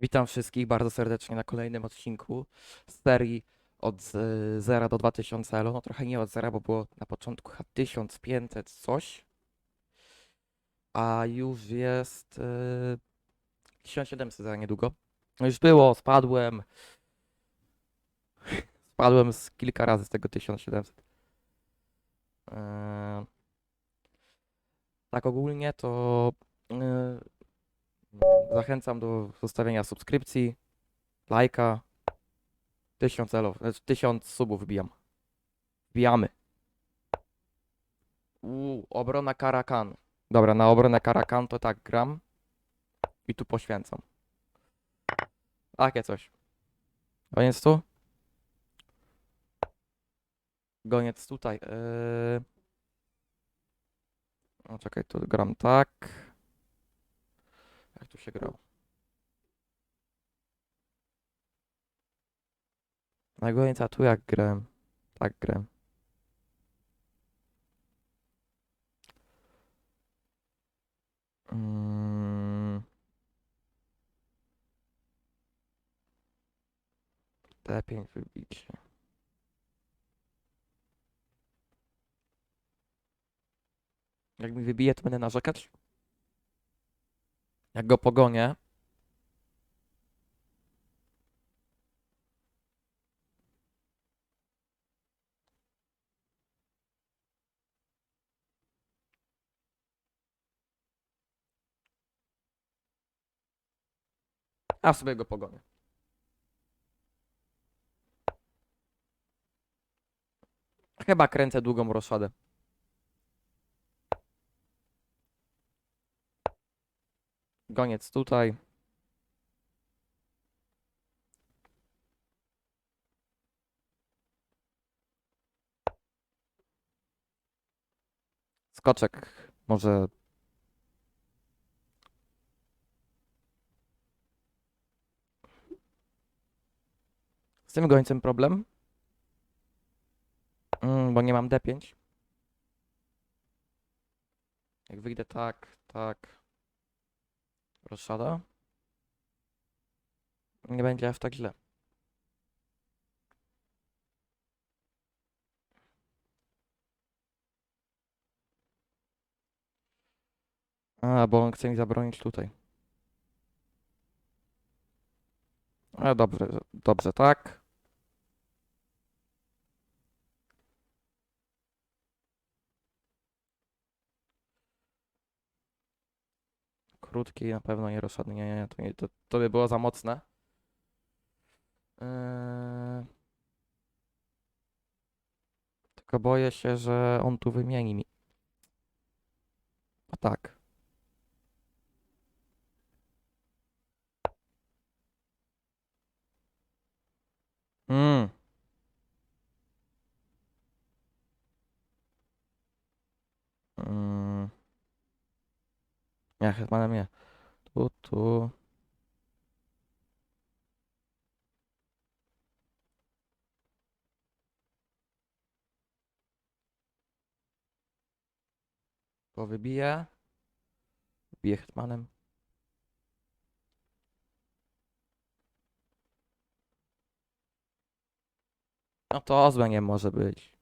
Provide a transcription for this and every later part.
Witam wszystkich bardzo serdecznie na kolejnym odcinku z serii od z- 0 do 2000 elo. No trochę nie od 0, bo było na początku chyba 1500 coś. A już jest yy, 1700 za niedługo. Już było, spadłem. Spadłem z kilka razy z tego 1700. Yy, tak ogólnie to yy, Zachęcam do zostawienia subskrypcji, lajka. Tysiąc elów, znaczy tysiąc subów wbijam. Wbijamy. Uuu, obrona Karakan. Dobra, na obronę Karakan to tak gram. I tu poświęcam. Takie coś. Goniec tu? Goniec tutaj. Yy... O, czekaj, tu gram tak. Jak tu się grało? Na gońca tu jak grałem. Tak grałem. Mm. T5 wybicie. Jak mi wybije, to będę narzekać? Jak go pogonię. A sobie go pogonię. Chyba kręcę długą roszadę. Goniec tutaj. Skoczek może. Z tym gońcem problem. Mm, bo nie mam D5. Jak wyjdę tak, tak. Roszada. Nie będzie aż tak źle. A, bo on chce mi zabronić tutaj. A, dobrze, dobrze, tak. Krótki na pewno nie rozsądny. Nie, nie, to, nie to, to by było za mocne. Eee... Tylko boję się, że on tu wymieni mi. O tak. Mm. Ja chyba nie. Tu, tu. Go wybiję. Wybiję hetmanem. No to złe nie może być.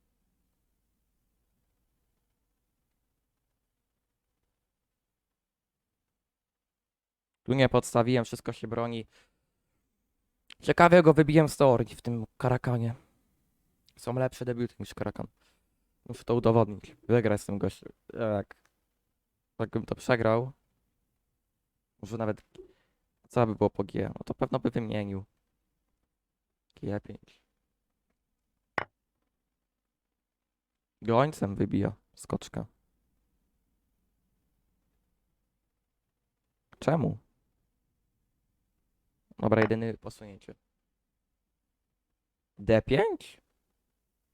Tu nie podstawiłem, wszystko się broni. Ciekawie go wybiłem z teorii w tym Karakanie. Są lepsze debiuty niż Karakan. Muszę to udowodnić. Wygrać z tym gościem. Jak. Jakbym to przegrał. Może nawet. Co by było po G? No to pewno by wymienił. G5. Gońcem wybija skoczka. Czemu? Dobra, jedyny posunięcie. D5?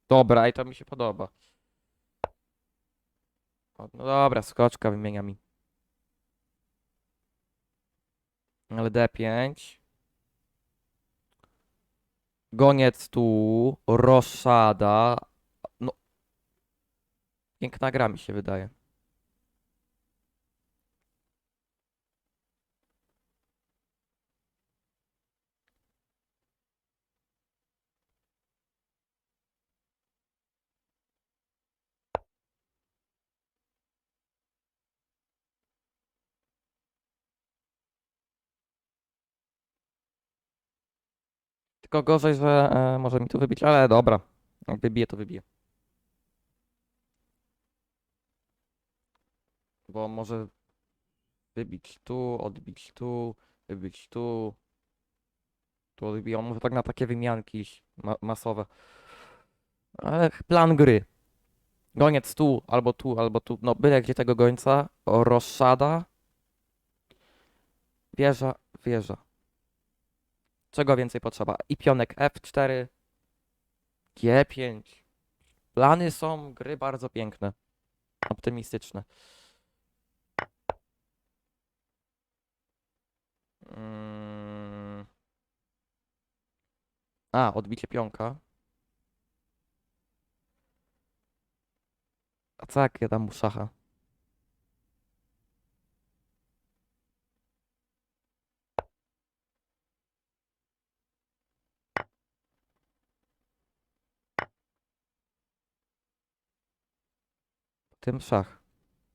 Dobra, i to mi się podoba. No dobra, skoczka wymienia mi. Ale D5. Goniec tu. Roszada. No. Piękna gra mi się wydaje. Tylko gorzej, że e, może mi tu wybić, ale dobra. Jak wybije, to wybije. Bo może wybić tu, odbić tu, wybić tu. Tu odbije. On może tak na takie wymianki iść ma masowe. Ale plan gry. Goniec tu, albo tu, albo tu. No byle gdzie tego gońca. Roszada. Wieża, wieża. Czego więcej potrzeba? I pionek F4. G5. Plany są, gry bardzo piękne. Optymistyczne. Mm. A, odbicie pionka. A co jak ja dam mu szacha? Tym szach.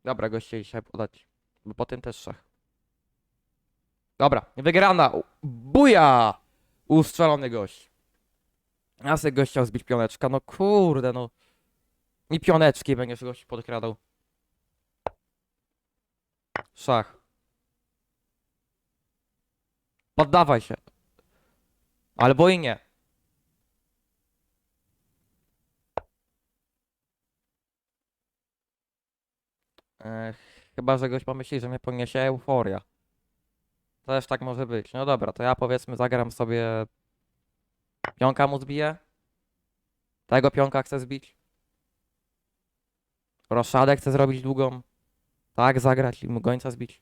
Dobra, goście dzisiaj podać. Bo potem też szach. Dobra, wygrana. Buja! Ustrzelony gość. Ja sobie gość chciał zbić pioneczka. No kurde, no. I pioneczki będziesz gość podkradał. Szach. Poddawaj się. Albo i nie. Chyba, że gość pomyśli, że mnie poniesie euforia. Też tak może być. No dobra, to ja powiedzmy zagram sobie... Pionka mu zbiję. Tego pionka chcę zbić. Roszadę chcę zrobić długą. Tak, zagrać i mu gońca zbić.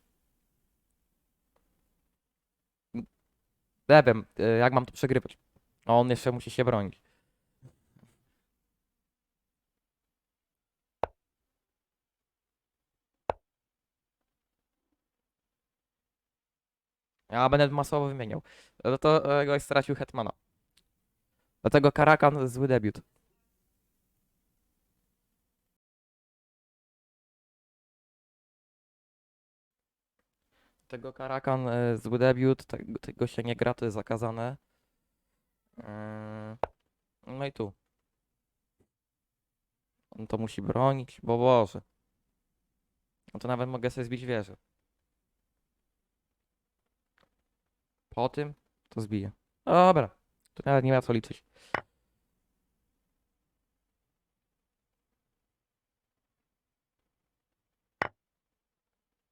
Nie wiem, y, jak mam to przegrywać. A on jeszcze musi się bronić. Ja będę masowo wymieniał. No to e, gość stracił Hetmana. Dlatego Karakan zły debiut. Tego Karakan e, zły debiut, tego, tego się nie gra, to jest zakazane. Eee, No i tu. On to musi bronić, bo Boże. No to nawet mogę sobie zbić wieżę. Po tym to zbiję. Dobra, tu nawet nie ma co liczyć.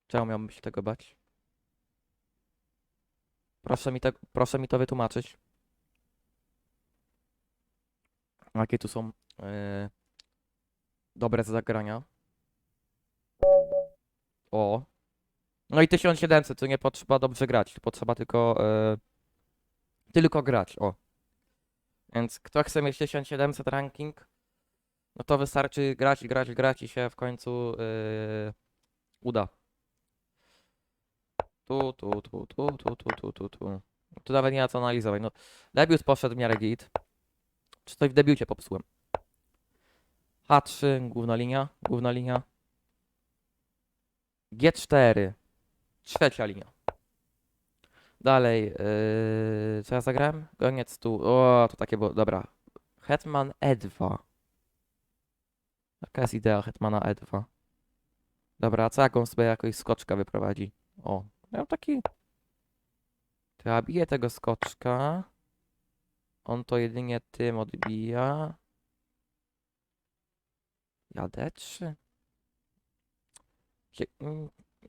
Czemu miałbym się tego bać? Proszę mi, te, proszę mi to wytłumaczyć. Jakie tu są yy, dobre zagrania? O. No i 1700, to nie potrzeba dobrze grać, potrzeba tylko yy, tylko grać, o. Więc kto chce mieć 1700 ranking, no to wystarczy grać, grać, grać i się w końcu yy, uda. Tu, tu, tu, tu, tu, tu, tu, tu, tu. Tu nawet nie ma co analizować. No, debiut poszedł w miarę git. Czy coś w debiucie popsułem? H3, główna linia, główna linia. G4, trzecia linia. Dalej, yy, co ja zagrałem? Goniec tu. O, to takie było, dobra. Hetman E2. Jaka jest idea Hetmana E2? Dobra, co jak on sobie jakoś skoczka wyprowadzi? O, miał taki... To ja biję tego skoczka. On to jedynie tym odbija. Ja D3?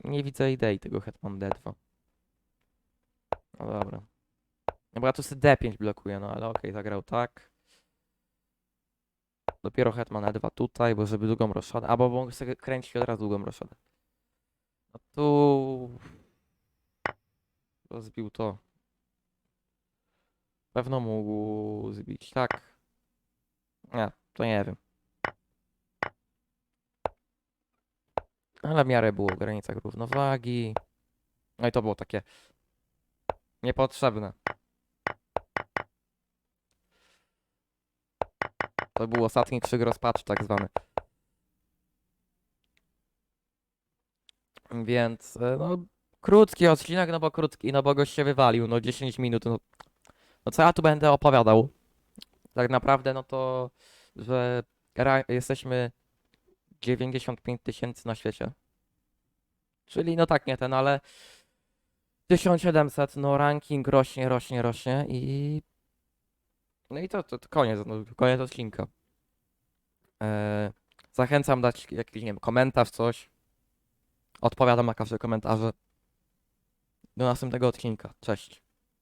Nie widzę idei tego Hetman D2. No dobra. No bo ja sobie D5 blokuję, no ale okej, zagrał tak. Dopiero Hetman E2 tutaj, bo żeby długą roszadę, albo mogę sobie kręcić od razu długą roszadę. No tu... Rozbił to. Pewno mógł zbić, tak. Nie, to nie wiem. Ale w miarę było w granicach równowagi. No i to było takie niepotrzebne. To był ostatni krzyk rozpaczy, tak zwany. Więc, e, no, krótki odcinek, no bo krótki, no bo gość się wywalił, no 10 minut, no. No co ja tu będę opowiadał? Tak naprawdę, no to, że jesteśmy 95 tysięcy na świecie. Czyli no tak, nie ten, ale 1700, no ranking rośnie, rośnie, rośnie i no i to, to, to koniec, no, koniec odcinka. Eee, zachęcam dać jakiś, nie wiem, komentarz, coś. Odpowiadam na każde komentarze. Do następnego odcinka. Cześć.